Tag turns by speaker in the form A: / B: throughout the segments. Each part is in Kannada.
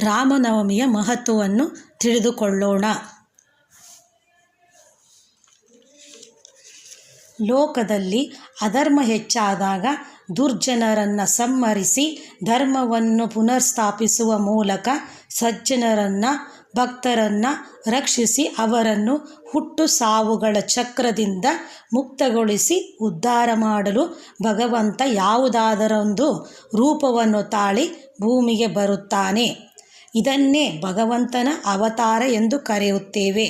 A: ರಾಮನವಮಿಯ ಮಹತ್ವವನ್ನು ತಿಳಿದುಕೊಳ್ಳೋಣ. ಲೋಕದಲ್ಲಿ ಅಧರ್ಮ ಹೆಚ್ಚಾದಾಗ ದುರ್ಜನರನ್ನು ಸಂಹರಿಸಿ ಧರ್ಮವನ್ನು ಪುನರ್ಸ್ಥಾಪಿಸುವ ಮೂಲಕ ಸಜ್ಜನರನ್ನು, ಭಕ್ತರನ್ನು ರಕ್ಷಿಸಿ ಅವರನ್ನು ಹುಟ್ಟು ಸಾವುಗಳ ಚಕ್ರದಿಂದ ಮುಕ್ತಗೊಳಿಸಿ ಉದ್ಧಾರ ಮಾಡಲು ಭಗವಂತ ಯಾವುದಾದರೊಂದು ರೂಪವನ್ನು ತಾಳಿ ಭೂಮಿಗೆ ಬರುತ್ತಾನೆ. ಇದನ್ನೇ ಭಗವಂತನ ಅವತಾರ ಎಂದು ಕರೆಯುತ್ತೇವೆ.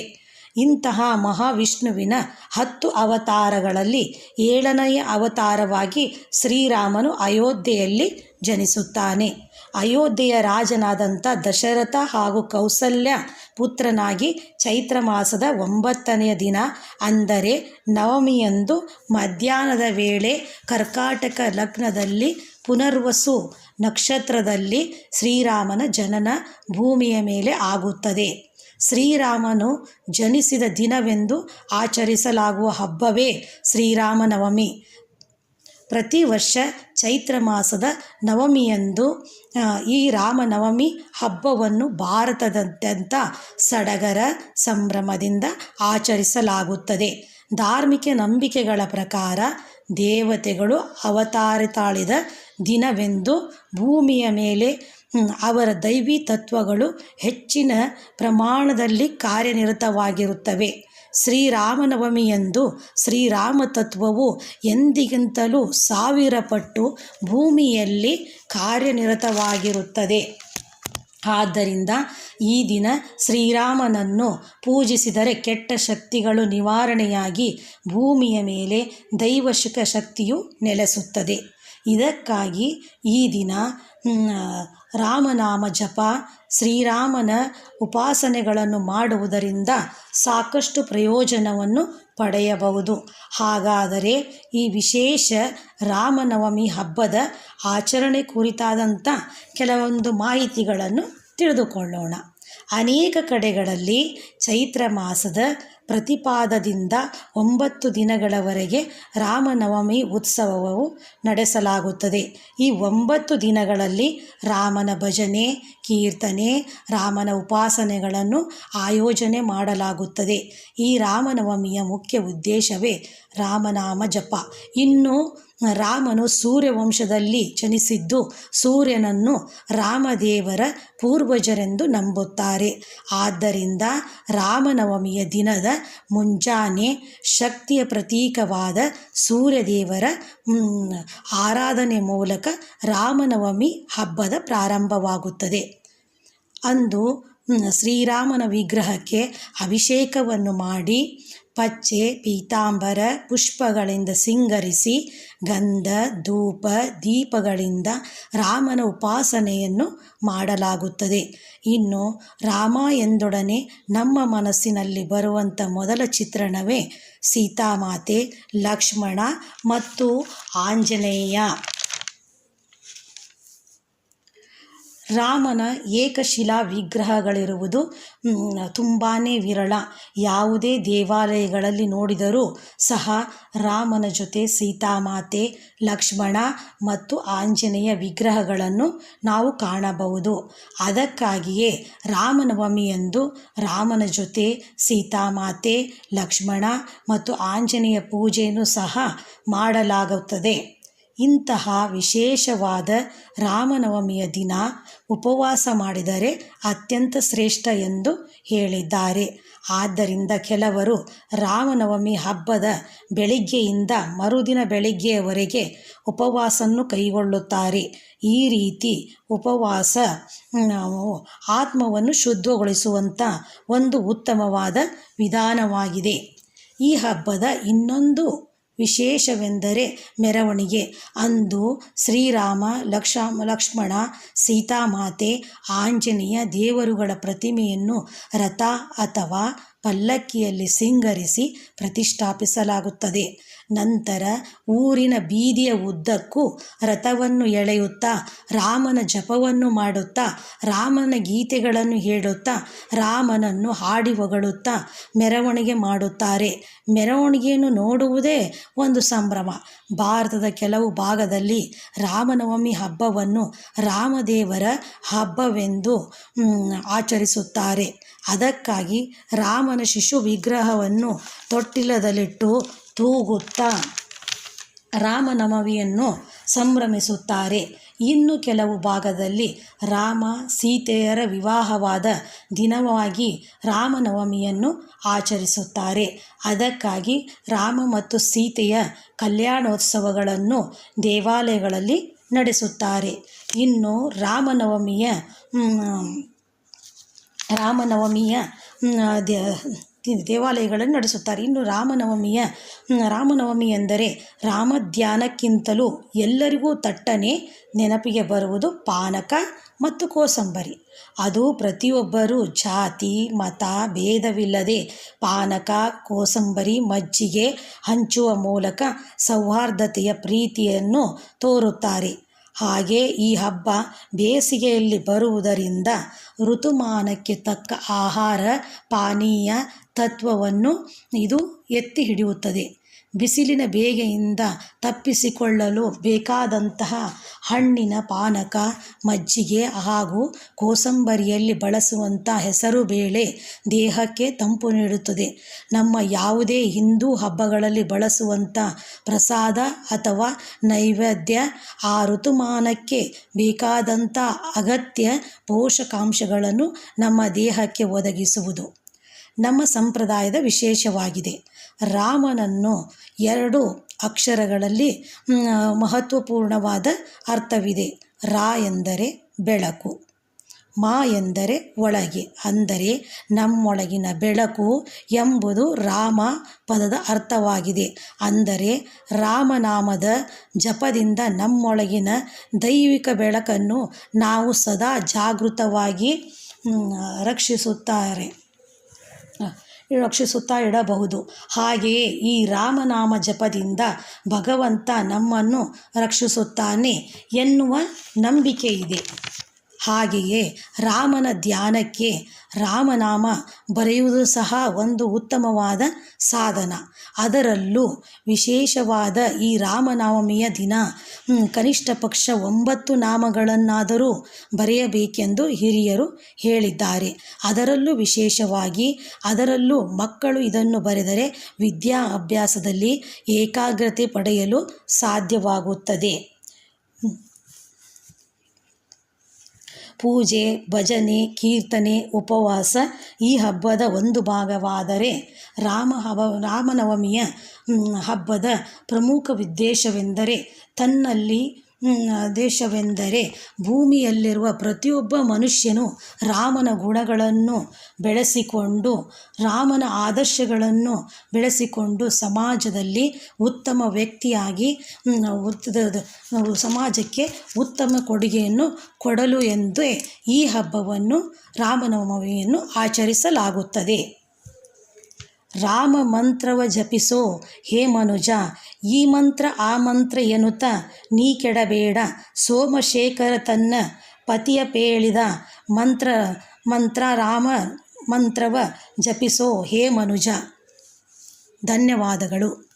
A: ಇಂತಹ ಮಹಾವಿಷ್ಣುವಿನ ಹತ್ತು ಅವತಾರಗಳಲ್ಲಿ ಏಳನೆಯ ಅವತಾರವಾಗಿ ಶ್ರೀರಾಮನು ಅಯೋಧ್ಯೆಯಲ್ಲಿ ಜನಿಸುತ್ತಾನೆ. ಅಯೋಧ್ಯೆಯ ರಾಜನಾದಂಥ ದಶರಥ ಹಾಗೂ ಕೌಸಲ್ಯ ಪುತ್ರನಾಗಿ ಚೈತ್ರ ಮಾಸದ ಒಂಬತ್ತನೆಯ ದಿನ, ಅಂದರೆ ನವಮಿಯಂದು ಮಧ್ಯಾಹ್ನದ ವೇಳೆ ಕರ್ಕಾಟಕ ಲಗ್ನದಲ್ಲಿ ಪುನರ್ವಸು ನಕ್ಷತ್ರದಲ್ಲಿ ಶ್ರೀರಾಮನ ಜನನ ಭೂಮಿಯ ಮೇಲೆ ಆಗುತ್ತದೆ. ಶ್ರೀರಾಮನು ಜನಿಸಿದ ದಿನವೆಂದು ಆಚರಿಸಲಾಗುವ ಹಬ್ಬವೇ ಶ್ರೀರಾಮನವಮಿ. ಪ್ರತಿ ವರ್ಷ ಚೈತ್ರ ಮಾಸದ ನವಮಿಯಂದು ಈ ರಾಮನವಮಿ ಹಬ್ಬವನ್ನು ಭಾರತದಾದ್ಯಂತ ಸಡಗರ ಸಂಭ್ರಮದಿಂದ ಆಚರಿಸಲಾಗುತ್ತದೆ. ಧಾರ್ಮಿಕ ನಂಬಿಕೆಗಳ ಪ್ರಕಾರ ದೇವತೆಗಳು ಅವತಾರ ತಾಳಿದ ದಿನವೆಂದು ಭೂಮಿಯ ಮೇಲೆ ಅವರ ದೈವಿ ತತ್ವಗಳು ಹೆಚ್ಚಿನ ಪ್ರಮಾಣದಲ್ಲಿ ಕಾರ್ಯನಿರತವಾಗಿರುತ್ತವೆ. ಶ್ರೀರಾಮನವಮಿಯಂದು ಶ್ರೀರಾಮ ತತ್ವವು ಎಂದಿಗಿಂತಲೂ ಸಾವಿರ ಪಟ್ಟು ಭೂಮಿಯಲ್ಲಿ ಕಾರ್ಯನಿರತವಾಗಿರುತ್ತದೆ. ಆದ್ದರಿಂದ ಈ ದಿನ ಶ್ರೀರಾಮನನ್ನು ಪೂಜಿಸಿದರೆ ಕೆಟ್ಟ ಶಕ್ತಿಗಳು ನಿವಾರಣೆಯಾಗಿ ಭೂಮಿಯ ಮೇಲೆ ದೈವಶಿಕ ಶಕ್ತಿಯು ನೆಲೆಸುತ್ತದೆ. ಇದಕ್ಕಾಗಿ ಈ ದಿನ ರಾಮನಾಮ ಜಪ, ಶ್ರೀರಾಮನ ಉಪಾಸನೆಗಳನ್ನು ಮಾಡುವುದರಿಂದ ಸಾಕಷ್ಟು ಪ್ರಯೋಜನವನ್ನು ಪಡೆಯಬಹುದು. ಹಾಗಾದರೆ ಈ ವಿಶೇಷ ರಾಮನವಮಿ ಹಬ್ಬದ ಆಚರಣೆ ಕುರಿತಾದಂಥ ಕೆಲವೊಂದು ಮಾಹಿತಿಗಳನ್ನು ತಿಳಿದುಕೊಳ್ಳೋಣ. ಅನೇಕ ಕಡೆಗಳಲ್ಲಿ ಚೈತ್ರ ಮಾಸದ ಪ್ರತಿಪಾದದಿಂದ ಒಂಬತ್ತು ದಿನಗಳವರೆಗೆ ರಾಮನವಮಿ ಉತ್ಸವವು ನಡೆಸಲಾಗುತ್ತದೆ. ಈ ಒಂಬತ್ತು ದಿನಗಳಲ್ಲಿ ರಾಮನ ಭಜನೆ, ಕೀರ್ತನೆ, ರಾಮನ ಉಪಾಸನೆಗಳನ್ನು ಆಯೋಜನೆ ಮಾಡಲಾಗುತ್ತದೆ. ಈ ರಾಮನವಮಿಯ ಮುಖ್ಯ ಉದ್ದೇಶವೇ ರಾಮನಾಮ ಜಪ. ಇನ್ನು ರಾಮನು ಸೂರ್ಯವಂಶದಲ್ಲಿ ಜನಿಸಿದ್ದು ಸೂರ್ಯನನ್ನು ರಾಮದೇವರ ಪೂರ್ವಜರೆಂದು ನಂಬುತ್ತಾರೆ. ಆದ್ದರಿಂದ ರಾಮನವಮಿಯ ದಿನದ ಮುಂಜಾನೆ ಶಕ್ತಿಯ ಪ್ರತೀಕವಾದ ಸೂರ್ಯದೇವರ ಆರಾಧನೆ ಮೂಲಕ ರಾಮನವಮಿ ಹಬ್ಬದ ಪ್ರಾರಂಭವಾಗುತ್ತದೆ. ಅಂದು ಶ್ರೀರಾಮನ ವಿಗ್ರಹಕ್ಕೆ ಅಭಿಷೇಕವನ್ನು ಮಾಡಿ ಪಚ್ಚೆ, ಪೀತಾಂಬರ, ಪುಷ್ಪಗಳಿಂದ ಸಿಂಗರಿಸಿ, ಗಂಧ, ಧೂಪ, ದೀಪಗಳಿಂದ ರಾಮನ ಉಪಾಸನೆಯನ್ನು ಮಾಡಲಾಗುತ್ತದೆ. ಇನ್ನು ರಾಮ ಎಂದೊಡನೆ ನಮ್ಮ ಮನಸ್ಸಿನಲ್ಲಿ ಬರುವಂಥ ಮೊದಲ ಚಿತ್ರಣವೇ ಸೀತಾಮಾತೆ, ಲಕ್ಷ್ಮಣ ಮತ್ತು ಆಂಜನೇಯ. ರಾಮನ ಏಕಶಿಲಾ ವಿಗ್ರಹಗಳಿರುವುದು ತುಂಬಾ ವಿರಳ. ಯಾವುದೇ ದೇವಾಲಯಗಳಲ್ಲಿ ನೋಡಿದರೂ ಸಹ ರಾಮನ ಜೊತೆ ಸೀತಾಮಾತೆ, ಲಕ್ಷ್ಮಣ ಮತ್ತು ಆಂಜನೇಯ ವಿಗ್ರಹಗಳನ್ನು ನಾವು ಕಾಣಬಹುದು. ಅದಕ್ಕಾಗಿಯೇ ರಾಮನವಮಿಯಂದು ರಾಮನ ಜೊತೆ ಸೀತಾಮಾತೆ, ಲಕ್ಷ್ಮಣ ಮತ್ತು ಆಂಜನೇಯ ಪೂಜೆಯನ್ನು ಸಹ ಮಾಡಲಾಗುತ್ತದೆ. ಇಂತಹ ವಿಶೇಷವಾದ ರಾಮನವಮಿಯ ದಿನ ಉಪವಾಸ ಮಾಡಿದರೆ ಅತ್ಯಂತ ಶ್ರೇಷ್ಠ ಎಂದು ಹೇಳಿದ್ದಾರೆ. ಆದ್ದರಿಂದ ಕೆಲವರು ರಾಮನವಮಿ ಹಬ್ಬದ ಬೆಳಿಗ್ಗೆಯಿಂದ ಮರುದಿನ ಬೆಳಿಗ್ಗೆಯವರೆಗೆ ಉಪವಾಸವನ್ನು ಕೈಗೊಳ್ಳುತ್ತಾರೆ. ಈ ರೀತಿ ಉಪವಾಸ ಆತ್ಮವನ್ನು ಶುದ್ಧಗೊಳಿಸುವಂಥ ಒಂದು ಉತ್ತಮವಾದ ವಿಧಾನವಾಗಿದೆ. ಈ ಹಬ್ಬದ ಇನ್ನೊಂದು ವಿಶೇಷವೆಂದರೆ ಮೆರವಣಿಗೆ. ಅಂದು ಶ್ರೀರಾಮ ಲಕ್ಷ ಲಕ್ಷ್ಮಣ ಸೀತಾಮಾತೆ ಆಂಜನೇಯ ದೇವರುಗಳ ಪ್ರತಿಮೆಯನ್ನು ರಥ ಅಥವಾ ಪಲ್ಲಕ್ಕಿಯಲ್ಲಿ ಸಿಂಗರಿಸಿ ಪ್ರತಿಷ್ಠಾಪಿಸಲಾಗುತ್ತದೆ. ನಂತರ ಊರಿನ ಬೀದಿಯ ಉದ್ದಕ್ಕೂ ರಥವನ್ನು ಎಳೆಯುತ್ತಾ, ರಾಮನ ಜಪವನ್ನು ಮಾಡುತ್ತಾ, ರಾಮನ ಗೀತೆಗಳನ್ನು ಹೇಳುತ್ತಾ, ರಾಮನನ್ನು ಹಾಡಿ ಹೊಗಳುತ್ತಾ ಮೆರವಣಿಗೆ ಮಾಡುತ್ತಾರೆ. ಮೆರವಣಿಗೆಯನ್ನು ನೋಡುವುದೇ ಒಂದು ಸಂಭ್ರಮ. ಭಾರತದ ಕೆಲವು ಭಾಗದಲ್ಲಿ ರಾಮನವಮಿ ಹಬ್ಬವನ್ನು ರಾಮದೇವರ ಹಬ್ಬವೆಂದು ಆಚರಿಸುತ್ತಾರೆ. ಅದಕ್ಕಾಗಿ ರಾಮನ ಶಿಶು ವಿಗ್ರಹವನ್ನು ತೊಟ್ಟಿಲದಲ್ಲಿಟ್ಟು ತೂಗುತ್ತಾ ರಾಮನವಮಿಯನ್ನು ಸಂಭ್ರಮಿಸುತ್ತಾರೆ. ಇನ್ನು ಕೆಲವು ಭಾಗದಲ್ಲಿ ರಾಮ ಸೀತೆಯರ ವಿವಾಹವಾದ ದಿನವಾಗಿ ರಾಮನವಮಿಯನ್ನು ಆಚರಿಸುತ್ತಾರೆ. ಅದಕ್ಕಾಗಿ ರಾಮ ಮತ್ತು ಸೀತೆಯ ಕಲ್ಯಾಣೋತ್ಸವಗಳನ್ನು ದೇವಾಲಯಗಳಲ್ಲಿ ನಡೆಸುತ್ತಾರೆ. ಇನ್ನು ರಾಮನವಮಿಯ ರಾಮನವಮಿಯ ದೇವಾಲಯಗಳನ್ನು ನಡೆಸುತ್ತಾರೆ. ಇನ್ನು ರಾಮನವಮಿಯ ರಾಮನವಮಿ ಎಂದರೆ ರಾಮ ಧ್ಯಾನಕ್ಕಿಂತಲೂ ಎಲ್ಲರಿಗೂ ತಟ್ಟನೆ ನೆನಪಿಗೆ ಬರುವುದು ಪಾನಕ ಮತ್ತು ಕೋಸಂಬರಿ. ಅದು ಪ್ರತಿಯೊಬ್ಬರೂ ಜಾತಿ, ಮತ, ಭೇದವಿಲ್ಲದೆ ಪಾನಕ, ಕೋಸಂಬರಿ, ಮಜ್ಜಿಗೆ ಹಂಚುವ ಮೂಲಕ ಸೌಹಾರ್ದತೆಯ ಪ್ರೀತಿಯನ್ನು ತೋರುತ್ತಾರೆ. ಹಾಗೆ ಈ ಹಬ್ಬ ಬೇಸಿಗೆಯಲ್ಲಿ ಬರುವುದರಿಂದ ಋತುಮಾನಕ್ಕೆ ತಕ್ಕ ಆಹಾರ ಪಾನೀಯ ತತ್ವವನ್ನು ಇದು ಎತ್ತಿ ಹಿಡಿಯುತ್ತದೆ. ಬಿಸಿಲಿನ ಬೇಗೆಯಿಂದ ತಪ್ಪಿಸಿಕೊಳ್ಳಲು ಬೇಕಾದಂತಹ ಹಣ್ಣಿನ ಪಾನಕ, ಮಜ್ಜಿಗೆ ಹಾಗೂ ಕೋಸಂಬರಿಯಲ್ಲಿ ಬಳಸುವಂಥ ಹೆಸರುಬೇಳೆ ದೇಹಕ್ಕೆ ತಂಪು ನೀಡುತ್ತದೆ. ನಮ್ಮ ಯಾವುದೇ ಹಿಂದೂ ಹಬ್ಬಗಳಲ್ಲಿ ಬಳಸುವಂಥ ಪ್ರಸಾದ ಅಥವಾ ನೈವೇದ್ಯ ಆ ಋತುಮಾನಕ್ಕೆ ಬೇಕಾದಂಥ ಅಗತ್ಯ ಪೋಷಕಾಂಶಗಳನ್ನು ನಮ್ಮ ದೇಹಕ್ಕೆ ಒದಗಿಸುವುದು. ನಮ್ಮ ಸಂಪ್ರದಾಯದ ವಿಶೇಷವಾಗಿದೆ. ರಾಮನನ್ನು ಎರಡು ಅಕ್ಷರಗಳಲ್ಲಿ ಮಹತ್ವಪೂರ್ಣವಾದ ಅರ್ಥವಿದೆ. ರಾ ಎಂದರೆ ಬೆಳಕು, ಮಾ ಎಂದರೆ ಒಳಗೆ. ಅಂದರೆ ನಮ್ಮೊಳಗಿನ ಬೆಳಕು ಎಂಬುದು ರಾಮ ಪದದ ಅರ್ಥವಾಗಿದೆ. ಅಂದರೆ ರಾಮನಾಮದ ಜಪದಿಂದ ನಮ್ಮೊಳಗಿನ ದೈವಿಕ ಬೆಳಕನ್ನು ನಾವು ಸದಾ ಜಾಗೃತವಾಗಿ ರಕ್ಷಿಸುತ್ತಾರೆ. ರಕ್ಷಿಸುತ್ತಾ ಇಡಬಹುದು. ಹಾಗೆಯೇ ಈ ರಾಮನಾಮ ಜಪದಿಂದ ಭಗವಂತ ನಮ್ಮನ್ನು ರಕ್ಷಿಸುತ್ತಾನೆ ಎನ್ನುವ ನಂಬಿಕೆ ಇದೆ. ಹಾಗೆಯೇ ರಾಮನ ಧ್ಯಾನಕ್ಕೆ ರಾಮನಾಮ ಬರೆಯುವುದು ಸಹ ಒಂದು ಉತ್ತಮವಾದ ಸಾಧನ. ಅದರಲ್ಲೂ ವಿಶೇಷವಾದ ಈ ರಾಮನವಮಿಯ ದಿನ ಕನಿಷ್ಠ ಪಕ್ಷ ಒಂಬತ್ತು ನಾಮಗಳನ್ನಾದರೂ ಬರೆಯಬೇಕೆಂದು ಹಿರಿಯರು ಹೇಳಿದ್ದಾರೆ. ಅದರಲ್ಲೂ ವಿಶೇಷವಾಗಿ ಅದರಲ್ಲೂ ಮಕ್ಕಳು ಇದನ್ನು ಬರೆದರೆ ವಿದ್ಯಾ ಅಭ್ಯಾಸದಲ್ಲಿ ಏಕಾಗ್ರತೆ ಪಡೆಯಲು ಸಾಧ್ಯವಾಗುತ್ತದೆ. ಪೂಜೆ, ಭಜನೆ, ಕೀರ್ತನೆ, ಉಪವಾಸ ಈ ಹಬ್ಬದ ಒಂದು ಭಾಗವಾದರೆ ರಾಮ ಹವ, ರಾಮನವಮಿಯ ಹಬ್ಬದ ಪ್ರಮುಖ ಉದ್ದೇಶವೆಂದರೆ ತನ್ನಲ್ಲಿ ದೇಶವೆಂದರೆ ಭೂಮಿಯಲ್ಲಿರುವ ಪ್ರತಿಯೊಬ್ಬ ಮನುಷ್ಯನು ರಾಮನ ಗುಣಗಳನ್ನು ಬೆಳೆಸಿಕೊಂಡು, ರಾಮನ ಆದರ್ಶಗಳನ್ನು ಬೆಳೆಸಿಕೊಂಡು ಸಮಾಜದಲ್ಲಿ ಉತ್ತಮ ವ್ಯಕ್ತಿಯಾಗಿ ಸಮಾಜಕ್ಕೆ ಉತ್ತಮ ಕೊಡುಗೆಯನ್ನು ಕೊಡಲು ಎಂದೇ ಈ ಹಬ್ಬವನ್ನು ರಾಮನವಮಿಯನ್ನು ಆಚರಿಸಲಾಗುತ್ತದೆ. ರಾಮ ಮಂತ್ರವ ಜಪಿಸೋ, ಹೇ ಮನುಜ, ಈ ಮಂತ್ರ ಆ ಮಂತ್ರ ಎನ್ನುತ್ತ, ನೀ ಕೆಡಬೇಡ, ಸೋಮಶೇಖರ ತನ್ನ ಪತಿಯ ಪೇಳಿದ ಮಂತ್ರ ಮಂತ್ರ ರಾಮ ಮಂತ್ರವ ಜಪಿಸೋ, ಹೇ ಮನುಜ. ಧನ್ಯವಾದಗಳು.